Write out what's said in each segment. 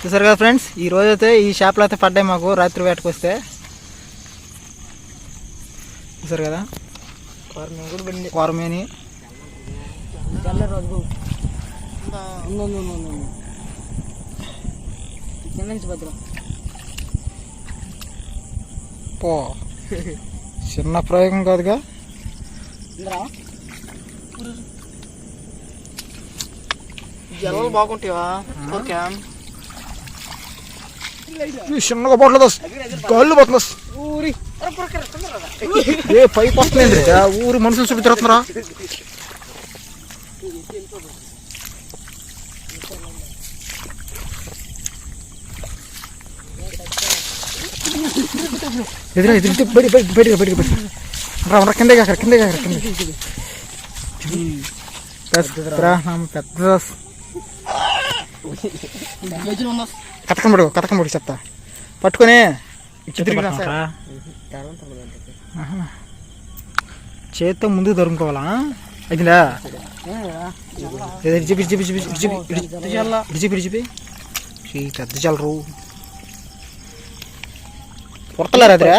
చూసారు కదా ఫ్రెండ్స్ ఈ రోజు అయితే ఈ షాప్లో అయితే పడ్డాయి మాకు రాత్రి వేటకు వస్తే. చూసారు కదా? కోరమేని పో. చిన్న ప్రయోగం కాదుగా. ఇంద్రా జలలు బాగుంటాయా? ఓకే చిన్నగా పోట్లేదు గాళ్ళు పోతుంది ఊరి. ఏ పైకి వస్తుంది ఊరి మనుషులు చూపించారా ఎదురా ఎదురు బయట బయట బయట బయట బయట రా రా కింద కాకర కింద కాకర కింద పెద్ద కథకం పడుకో కథకం పడుకు చెప్తా. పట్టుకొని. చేత్తో ముందుకు తరుముకోవాలా? అదిలా ఇడిచిపి ఇడిచిపి ఇడిచిపి ఇడిచిపి ఇడిచిపి ఈ పెద్ద చల్లరు కొడతలేరు అదిరా?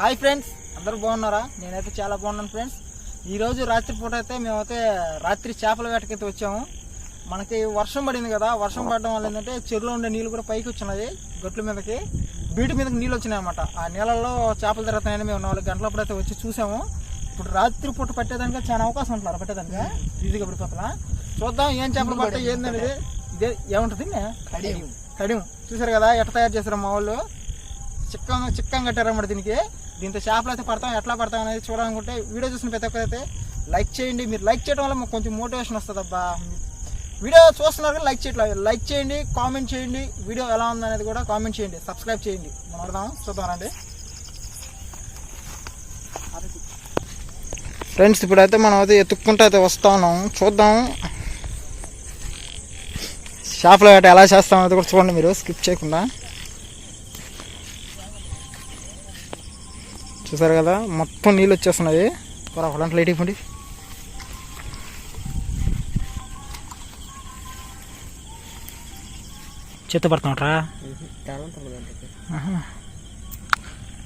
హాయ్ ఫ్రెండ్స్ అందరూ బాగున్నారా? నేనైతే చాలా బాగున్నాను ఫ్రెండ్స్. ఈరోజు రాత్రిపూట అయితే మేమైతే రాత్రి చేపల వేటకైతే వచ్చాము. మనకి వర్షం పడింది కదా వర్షం పడడం వల్ల ఏంటంటే చెరువులో ఉండే నీళ్ళు కూడా పైకి వచ్చినాయి గట్ల మీదకి. బీటి మీదకి నీళ్ళు వచ్చినాయి అనమాట ఆ నీళ్ళల్లో చేపలు తిరుగుతున్నాయని మేము నాలుగు గంటలప్పుడు అయితే వచ్చి చూసాము. ఇప్పుడు రాత్రి పూట పట్టేదానికి చాలా అవకాశం ఉంటున్నారు పట్టేదానికి. ఈజీగా పడిపోతున్నా చూద్దాం ఏం చేపలు పట్టే ఏందనేది. ఇదే ఏముంటుంది కడియం. కడియం. చూసారు కదా ఎట్లా తయారు చేశారు మా వాళ్ళు? చిక్కం చిక్కం కట్టారన్నమాట దీనికి. దీంతో చేపలు అయితే పడతాం ఎట్లా పడతాం అనేది చూడాలనుకుంటే వీడియో చూసిన ప్రతి ఒక్కరు అయితే లైక్ చేయండి. మీరు లైక్ చేయడం వల్ల మాకు కొంచెం మోటివేషన్ వస్తుంది అబ్బా వీడియో చూస్తున్నారు కానీ లైక్ చేయట్లేదు లైక్ చేయండి కామెంట్ చేయండి. వీడియో ఎలా ఉందనేది కూడా కామెంట్ చేయండి. సబ్స్క్రైబ్ చేయండి. మనం అడదాం చూద్దాం రండి. ఫ్రెండ్స్ ఇప్పుడైతే మనం అయితే ఎత్తుక్కుంటూ అయితే వస్తా ఉన్నాం. చూద్దాం. షాప్లో గట్రా ఎలా చేస్తాం అది కూడా చూడండి మీరు స్కిప్ చేయకుండా. చూసారు కదా మొత్తం నీళ్ళు వచ్చేస్తున్నాయి. ఒకటి లైట్ ఇవ్వండి చేత పడుతున్నాట్రా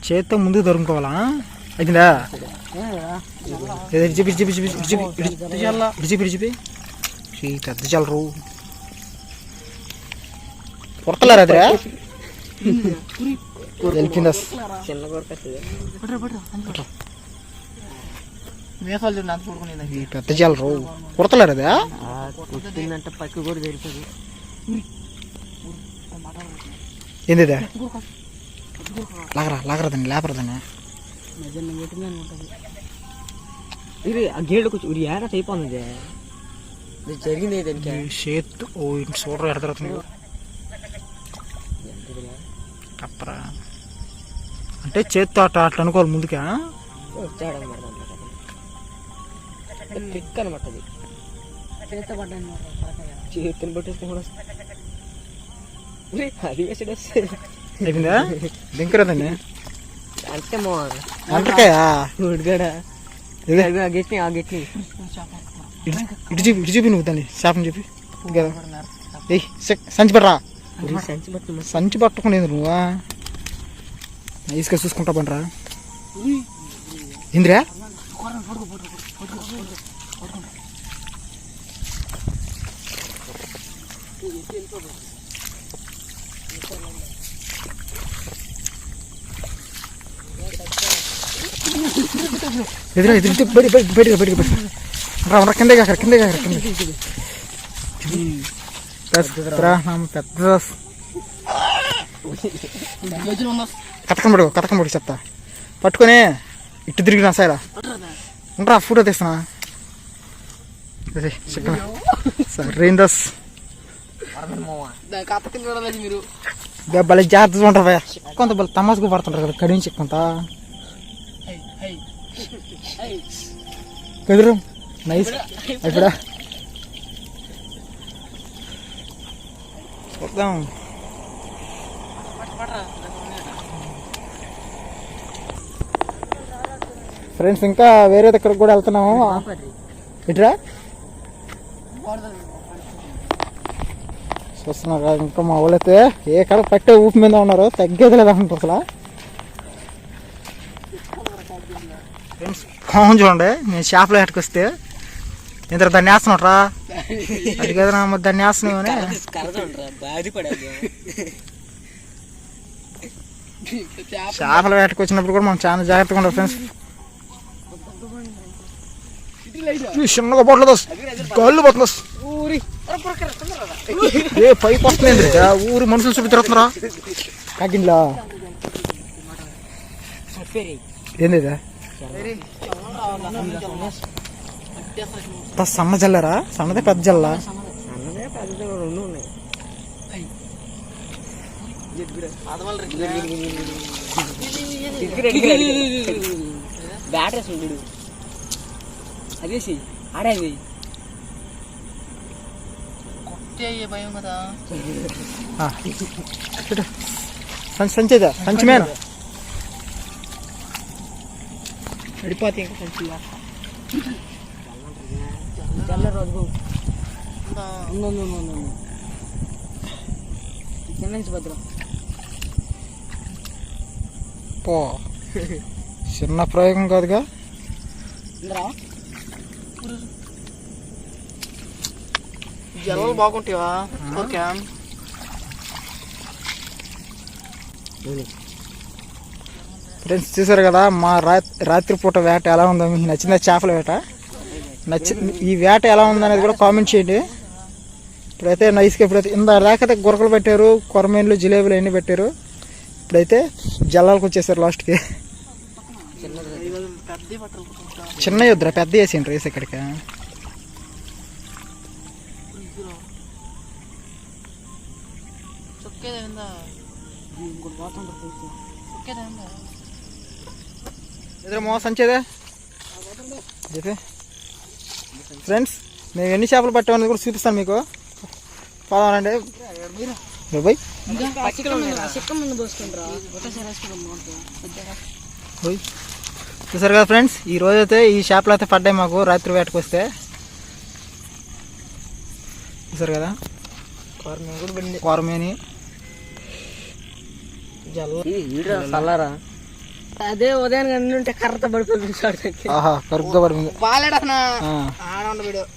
చేత్తో ముందుకు దొరుకుకోవాలా అదిందా ఇడిచిపి ఇడిచిపి ఇడిచిపి ఇడిచిపి ఇడిచిపి పెద్ద చల్లరు కొడతలేరు అదిరా వెళ్ళిపోయింది చిన్న కొరక మేఘాలు చూడండి అంత పడుకునేది ఈ పెద్ద చల్లరు కొడతలేరు అదా పుట్టిందంటే పక్క కూడా తెలుస్తుంది ఏంది ఇదా? లాగరా లాగరా దాన్ని లేపరా దాన్ని మధ్యాహ్నం పెట్టింది ఉంటుంది ఇది ఆ గేళ్ళు కొంచెం ఇది ఏడా అయిపోతుంది ఇది జరిగింది దానికి ఈ చేత్ ఓ ఇంటి చూడరు ఎడతారు కప్పరా అంటే చేత్తో అట్లా అట్లా అనుకోవాలి ముందుకా పిక్ అనమాట అది. చేతిని ఉరి, అది వేసాడు అయిపోయిందా? దింకరా దాన్ని అంటే మా. అంటకాయా ఉడిగాడ? ఆ గెట్ని ఆ గెట్ని ఇటు ఇటు చూపి ఇటు చూపి నువ్వు దాన్ని శాపం సెక్- సంచి పడరా సంచి పట్టుకునేది నువ్వా? ఇసుక చూసుకుంటా పండ్రా. ఇందిరా? ఎదురా ఎదురు బయట బయట బయట బయట రా రా కింద కాకర కింద కాకర కింద పెద్ద గజలు ఉందా కథకం పడుకో కథకం పడుకు చెప్తా. పట్టుకొని ఇటు తిరిగినా సైడా. ఉంటా ఫోటో తీస్తున్నా. సరే దస్? భలే జాగ్రత్త ఉంటారు కొంత భలే తమాసుకు పడుతుంటారు కదా హై హై. కుదురు. నైస్. అయిపోడా చేద్దాం ఫ్రెండ్స్ ఇంకా వేరే దగ్గరకు కూడా వెళ్తున్నాము. ఇట్రా? చూస్తున్నారు ఇంకా మా వాళ్ళైతే ఏ కడ పట్టే ఊపు మీద ఉన్నారు తగ్గేది లేదా అసలు. ఫ్రెండ్స్ పాము చూడండి నేను షాప్లో ఎట్టుకొస్తే ఇంత దాన్ని వేస్తున్నాట్రా అది కదా మరి దాన్ని వేస్తున్నామని చేపల కూడా మనం చాలా జాగ్రత్తగా ఉండాలి ఫ్రెండ్స్ చిన్నగా బొట్టలు బొట్టలు ఏ పైకి వస్తుంది ఊరి మనుషులు చుట్టూ తిరుగుతున్నారా కాకిండ్లా ఏంది సన్న జల్లరా? సన్నదే పెద్ద జల్ల? అన్నదే పెద్ద రెండు ఉన్నాయి. బ్యాటరీ చూడు. అదేసి ఆడేది సంచిదా పడిపోతే ఇంకా కొంచెం రోజు. కింద నుంచి భద్రం. పో. చిన్న ప్రయోగం కాదుగా. జలలు బాగుంటావా ఓకే. ఫ్రెండ్స్ చూసారు కదా మా రా రాత్రిపూట వేట ఎలా ఉందో మీకు నచ్చిందా చేపల వేట? నచ్చి ఈ వేట ఎలా ఉందనేది కూడా కామెంట్ చేయండి. ఇప్పుడైతే నైస్గా ఇప్పుడైతే ఇంత దాకైతే గురకలు పెట్టారు కొరమేన్లు జిలేబీలు అన్నీ పెట్టారు. ఇప్పుడైతే జల్లాలకు వచ్చేసారు లాస్ట్కి చిన్న యుద్ధ పెద్ద వేసేయండి రేస్ ఇక్కడికి. చొక్కేదా మోసం ఫ్రెండ్స్. మేము ఎన్ని చేపలు పట్టామనేది కూడా చూపిస్తాను మీకు. పోయి చూసారు కదా ఫ్రెండ్స్ ఈ రోజు అయితే ఈ చేపలు అయితే పడ్డాయి మాకు రాత్రి వేటకు వస్తే. చూసారు కదా? కోరమేని చల్లరా అదే ఉదయం ఉంటే కర్రతో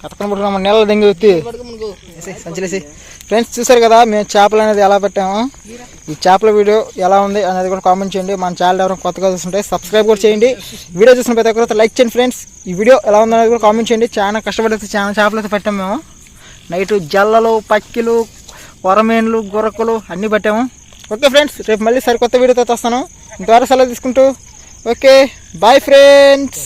కట్టుకొని పట్టుకున్నాం నెల దెంగి పడుకోమనుకో సంచలేసి. ఫ్రెండ్స్ చూసారు కదా మేము చేపలు అనేది ఎలా పెట్టాము? ఈ చేపల వీడియో ఎలా ఉంది అనేది కూడా కామెంట్ చేయండి. మన ఛానల్ ఎవరైనా కొత్తగా చూస్తుంటే సబ్స్క్రైబ్ కూడా చేయండి. వీడియో చూసిన ప్రతి ఒక్కరు లైక్ చేయండి ఫ్రెండ్స్ ఈ వీడియో ఎలా ఉంది అనేది కూడా కామెంట్ చేయండి. చాలా కష్టపడి అయితే చాలా చేపలు అయితే పెట్టాము మేము. నైట్ జల్లలు పక్కిలు కొరమేన్లు గురకలు అన్నీ పట్టాము. ఓకే ఫ్రెండ్స్ రేపు మళ్ళీ సరికొత్త వీడియోతో వస్తాను. ఇంతవరకు సెలవు తీసుకుంటూ. Okay bye friends